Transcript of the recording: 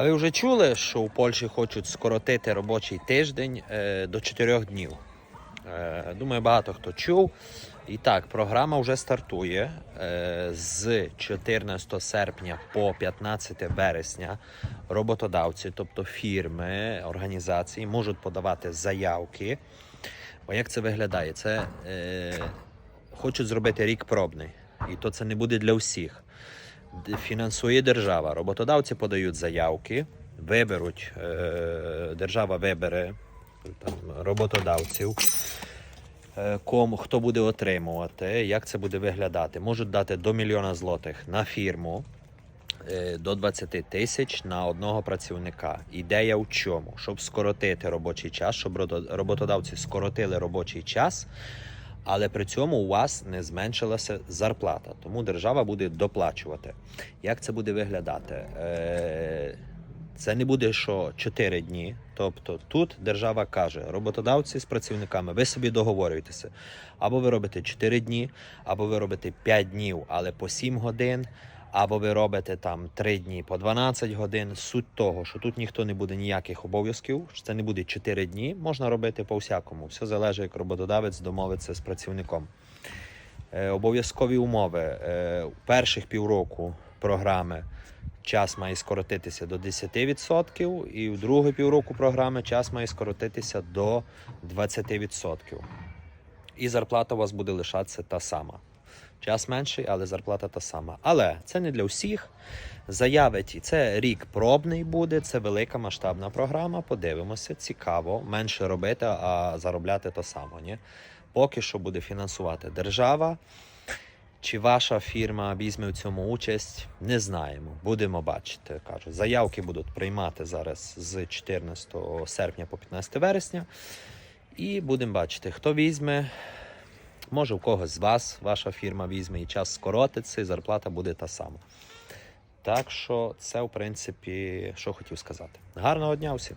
А ви вже чули, що у Польщі хочуть скоротити робочий тиждень е, до 4 днів? Е, думаю, багато хто чув. І так, програма вже стартує е, з 14 серпня по 15 вересня. Роботодавці, тобто фірми, організації, можуть подавати заявки. Бо як це виглядає? Це е, хочуть зробити рік пробний, і то це не буде для всіх. Фінансує держава. Роботодавці подають заявки, виберуть, е, держава вибере там, роботодавців, е, кому, хто буде отримувати, як це буде виглядати. Можуть дати до мільйона злотих на фірму, е, до 20 тисяч на одного працівника. Ідея в чому? Щоб скоротити робочий час, щоб робо- роботодавці скоротили робочий час, але при цьому у вас не зменшилася зарплата. Тому держава буде доплачувати. Як це буде виглядати? Е, Це не буде що 4 дні. Тобто тут держава каже, роботодавці з працівниками, ви собі договорюєтеся. Або ви робите 4 дні, або ви робите 5 днів, але по 7 годин, або ви робите там 3 дні по 12 годин. Суть того, що тут ніхто не буде ніяких обов'язків, що це не буде 4 дні, можна робити по всякому. Все залежить, як роботодавець домовиться з працівником. Е, обов'язкові умови. Е, перших півроку програми час має скоротитися до 10%, і в другу півроку програми час має скоротитися до 20%. І зарплата у вас буде лишатися та сама. Час менший, але зарплата та сама. Але це не для всіх. Заявить, і це рік пробний буде, це велика масштабна програма. Подивимося, цікаво. Менше робити, а заробляти то само. Ні? Поки що буде фінансувати держава. Чи ваша фірма візьме в цьому участь, не знаємо. Будемо бачити. Кажу, заявки будуть приймати зараз з 14 серпня по 15 вересня. І будемо бачити, хто візьме. Може, у когось з вас ваша фірма візьме і час скоротиться, і зарплата буде та сама. Так що це, в принципі, що хотів сказати. Гарного дня всім!